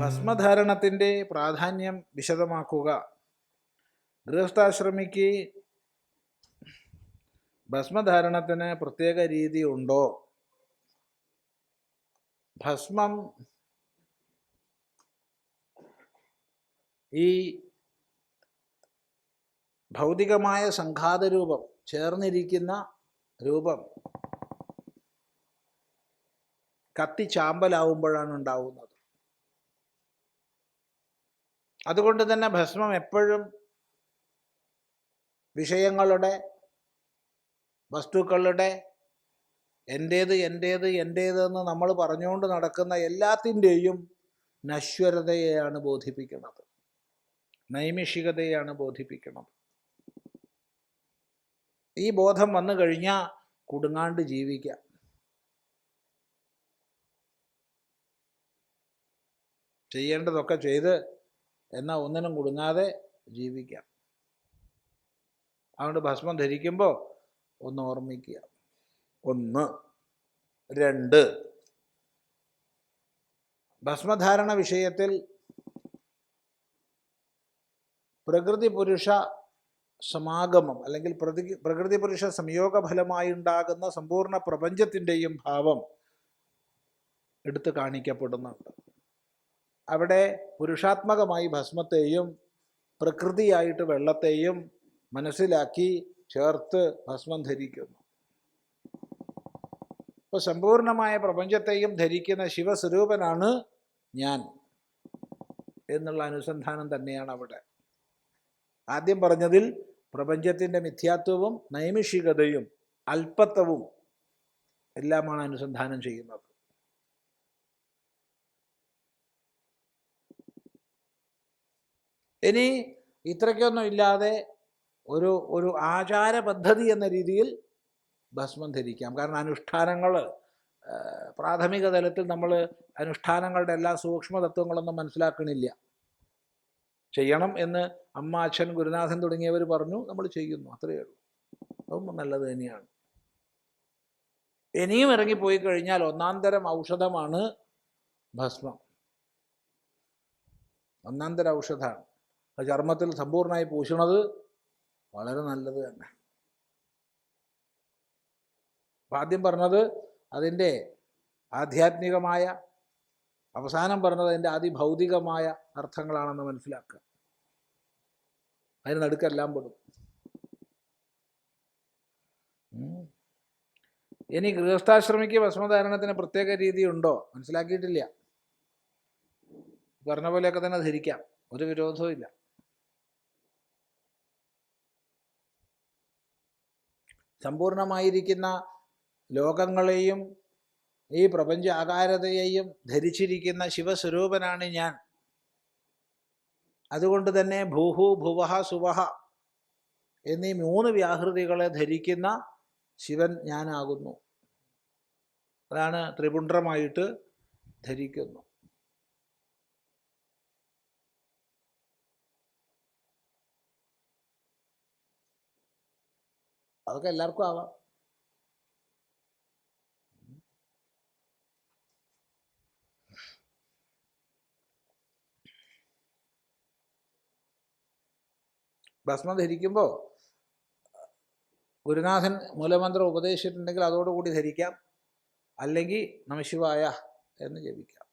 ഭസ്മധാരണത്തിന്റെ പ്രാധാന്യം വിശദമാക്കുക. ഗൃഹസ്ഥാശ്രമിക്ക് ഭസ്മധാരണത്തിന് പ്രത്യേക രീതി ഉണ്ടോ? ഭസ്മം ഈ ഭൗതികമായ സംഘാത രൂപം ചേർന്നിരിക്കുന്ന രൂപം കത്തി ചാമ്പലാവുമ്പോഴാണ് ഉണ്ടാവുന്നത്. അതുകൊണ്ട് തന്നെ ഭസ്മം എപ്പോഴും വിഷയങ്ങളുടെ വസ്തുക്കളുടെ എന്റേത് എന്റേത് എന്ന് നമ്മൾ പറഞ്ഞുകൊണ്ട് നടക്കുന്ന എല്ലാത്തിന്റെയും നശ്വരതയെയാണ് ബോധിപ്പിക്കുന്നത്. നൈമിഷികതയാണ് ബോധിപ്പിക്കുന്നത്. ഈ ബോധം വന്നു കഴിഞ്ഞാൽ കുടുങ്ങാണ്ട് ജീവിക്കാം. ചെയ്യേണ്ടതൊക്കെ ചെയ്ത് എന്നാൽ ഒന്നിനും കുടുങ്ങാതെ ജീവിക്കാം. അതുകൊണ്ട് ഭസ്മം ധരിക്കുമ്പോൾ ഒന്ന് ഓർമ്മിക്കുക. ഒന്ന് രണ്ട്. ഭസ്മധാരണ വിഷയത്തിൽ പ്രകൃതി പുരുഷ സമാഗമം അല്ലെങ്കിൽ പ്രതി പ്രകൃതി പുരുഷ സംയോഗ ഫലമായി ഉണ്ടാകുന്ന സമ്പൂർണ പ്രപഞ്ചത്തിന്റെയും ഭാവം എടുത്തു കാണിക്കപ്പെടുന്നുണ്ട്. അവിടെ പുരുഷാത്മകമായി ഭസ്മത്തെയും പ്രകൃതിയായിട്ട് വെള്ളത്തെയും മനസ്സിലാക്കി ചേർത്ത് ഭസ്മം ധരിക്കുന്നു. ഇപ്പോൾ സമ്പൂർണമായ പ്രപഞ്ചത്തെയും ധരിക്കുന്ന ശിവസ്വരൂപനാണ് ഞാൻ എന്നുള്ള അനുസന്ധാനം തന്നെയാണ് അവിടെ. ആദ്യം പറഞ്ഞതിൽ പ്രപഞ്ചത്തിന്റെ മിഥ്യാത്വവും നൈമിഷികതയും അല്പത്വവും എല്ലാമാണ് അനുസന്ധാനം ചെയ്യുന്നത്. ഇനി ഇത്രയ്ക്കൊന്നും ഇല്ലാതെ ഒരു ഒരു ആചാര പദ്ധതി എന്ന രീതിയിൽ ഭസ്മം ധരിക്കാം. കാരണം അനുഷ്ഠാനങ്ങൾ പ്രാഥമിക തലത്തിൽ നമ്മൾ അനുഷ്ഠാനങ്ങളുടെ എല്ലാ സൂക്ഷ്മതത്വങ്ങളൊന്നും മനസ്സിലാക്കണില്ല. ചെയ്യണം എന്ന് അമ്മ അച്ഛൻ ഗുരുനാഥൻ തുടങ്ങിയവർ പറഞ്ഞു നമ്മൾ ചെയ്യുന്നു. അത്രയേ ഉള്ളൂ. അതും നല്ലത് തന്നെയാണ്. ഇനിയും ഇറങ്ങിപ്പോയി കഴിഞ്ഞാൽ ഒന്നാം തരം ഔഷധമാണ് ഭസ്മം. ഒന്നാം തരം ഔഷധമാണ്. ചർമ്മത്തിൽ സമ്പൂർണമായി പൂശണത് വളരെ നല്ലത് തന്നെ. ആദ്യം പറഞ്ഞത് അതിന്റെ ആധ്യാത്മികമായ അവസാനം പറഞ്ഞത് അതിന്റെ അതിഭൗതികമായ അർത്ഥങ്ങളാണെന്ന് മനസ്സിലാക്കുക. അതിന് നടുക്കെല്ലാം പെടും. ഇനി ഗൃഹസ്ഥാശ്രമിക്ക് ഭസ്മധാരണത്തിന് പ്രത്യേക രീതി ഉണ്ടോ മനസ്സിലാക്കിയിട്ടില്ല പറഞ്ഞ പോലെയൊക്കെ തന്നെ ധരിക്കാം. ഒരു വിരോധവും ഇല്ല സമ്പൂർണമായിരിക്കുന്ന ലോകങ്ങളെയും ഈ പ്രപഞ്ച ആകാരതയെയും ധരിച്ചിരിക്കുന്ന ശിവസ്വരൂപനാണ് ഞാൻ. അതുകൊണ്ട് തന്നെ ഭൂഹു ഭുവഹ സുവഹ എന്നീ മൂന്ന് വ്യാഹൃതികളെ ധരിക്കുന്ന ശിവൻ ഞാനാകുന്നു. അതാണ് ത്രിപുണ്ഡ്രമായിട്ട് ധരിക്കുന്നു. അതൊക്കെ എല്ലാവർക്കും ആവാം. ഭസ്മം ധരിക്കുമ്പോൾ ഗുരുനാഥൻ മൂലമന്ത്രം ഉപദേശിച്ചിട്ടുണ്ടെങ്കിൽ അതോടുകൂടി ധരിക്കാം. അല്ലെങ്കിൽ നമശിവായ എന്ന് ജപിക്കാം.